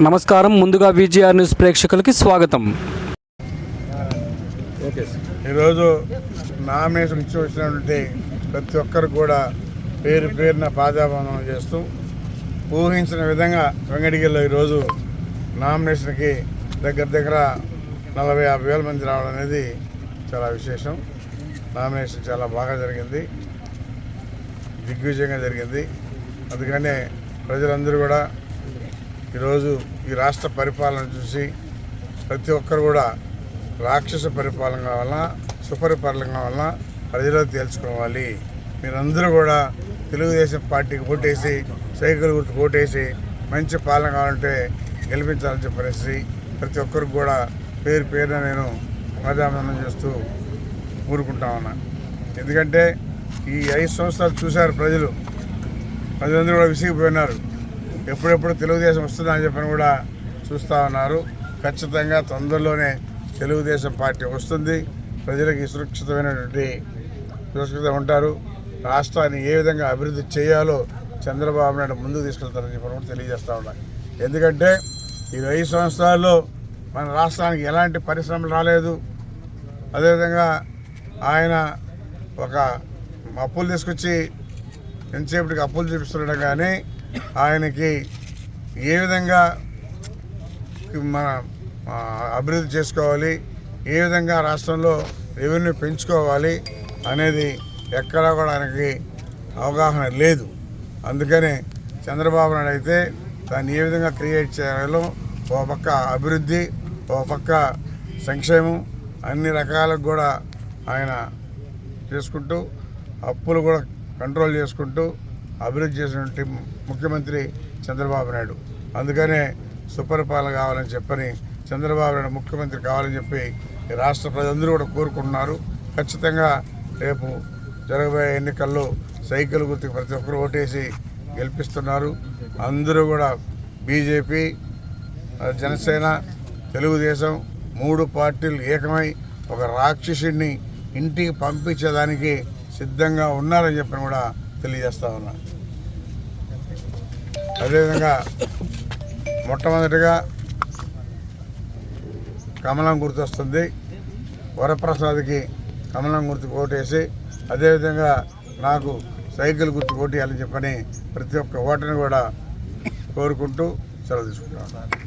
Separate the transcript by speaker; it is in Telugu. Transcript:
Speaker 1: నమస్కారం. ముందుగా విజిఆర్ న్యూస్ ప్రేక్షకులకి స్వాగతం.
Speaker 2: ఈరోజు నామినేషన్ ఇచ్చి వచ్చినటువంటి ప్రతి ఒక్కరు కూడా పేరు పేరున పాదాబంధనం చేస్తూ ఊహించిన విధంగా వెంగడిగిరిలో ఈరోజు నామినేషన్కి దగ్గర దగ్గర నలభై యాభై వేల మంది రావడం అనేది చాలా విశేషం. నామినేషన్ చాలా బాగా జరిగింది. దిగ్విజయంగా జరిగింది. అందుకనే ప్రజలందరూ కూడా ఈరోజు ఈ రాష్ట్ర పరిపాలన చూసి ప్రతి ఒక్కరు కూడా రాక్షస పరిపాలన వలన సుపరిపాలన వలన ప్రజలు తేల్చుకోవాలి. మీరందరూ కూడా తెలుగుదేశం పార్టీకి ఓటేసి సైకిల్ గుర్తు ఓటేసి మంచి పాలన కావాలంటే గెలిపించాలని చెప్పేసి ప్రతి ఒక్కరికి కూడా పేరు పేరున నేను ప్రజాబంధనం చేస్తూ ఊరుకుంటా ఉన్నా. ఎందుకంటే ఈ ఐదు సంవత్సరాలు చూశారు ప్రజలు. ప్రజలందరూ కూడా విసిగిపోయినారు. ఎప్పుడెప్పుడు తెలుగుదేశం వస్తుందా అని చెప్పని కూడా చూస్తూ ఉన్నారు. ఖచ్చితంగా తొందరలోనే తెలుగుదేశం పార్టీ వస్తుంది. ప్రజలకి సురక్షితమైనటువంటి సురక్షిత ఉంటారు. రాష్ట్రాన్ని ఏ విధంగా అభివృద్ధి చేయాలో చంద్రబాబు నాయుడు ముందుకు తీసుకెళ్తారని చెప్పి కూడా తెలియజేస్తూ ఉన్నాయి ఎందుకంటే ఈ ఐదు సంవత్సరాల్లో మన రాష్ట్రానికి ఎలాంటి పరిశ్రమలు రాలేదు. అదేవిధంగా ఆయన ఒక అప్పులు తీసుకొచ్చి ఎంతసేపటికి అప్పులు చూపిస్తుండడం కానీ ఆయనకి ఏ విధంగా మన అభివృద్ధి చేసుకోవాలి ఏ విధంగా రాష్ట్రంలో రెవెన్యూ పెంచుకోవాలి అనేది ఎక్కడా కూడా ఆయనకి అవగాహన లేదు. అందుకనే చంద్రబాబు నాయుడు అయితే దాన్ని ఏ విధంగా క్రియేట్ చేయాలో ఓ పక్క అభివృద్ధి ఓ పక్క సంక్షేమం అన్ని రకాలకు కూడా ఆయన చేసుకుంటూ అప్పులు కూడా కంట్రోల్ చేసుకుంటూ అభివృద్ధి చేసినటువంటి ముఖ్యమంత్రి చంద్రబాబు నాయుడు. అందుకనే సుపరిపాలన కావాలని చెప్పని చంద్రబాబు నాయుడు ముఖ్యమంత్రి కావాలని చెప్పి రాష్ట్ర ప్రజలందరూ కూడా కోరుకుంటున్నారు. ఖచ్చితంగా రేపు జరగబోయే ఎన్నికల్లో సైకిల్ గుర్తుకు ప్రతి ఒక్కరు ఓటేసి గెలిపిస్తున్నారు. అందరూ కూడా బీజేపీ జనసేన తెలుగుదేశం మూడు పార్టీలు ఏకమై ఒక రాక్షసుడిని ఇంటికి పంపించేదానికి సిద్ధంగా ఉన్నారని చెప్పని కూడా తెలియజేస్తా ఉన్నా. అదేవిధంగా మొట్టమొదటిగా కమలం గుర్తొస్తుంది. వరప్రసాద్కి కమలం గుర్తు కోటేసి అదేవిధంగా నాకు సైకిల్ గుర్తు ఓటేయాలని చెప్పని ప్రతి ఒక్క ఓటర్ని కూడా కోరుకుంటూ సెలవు తీసుకుంటాను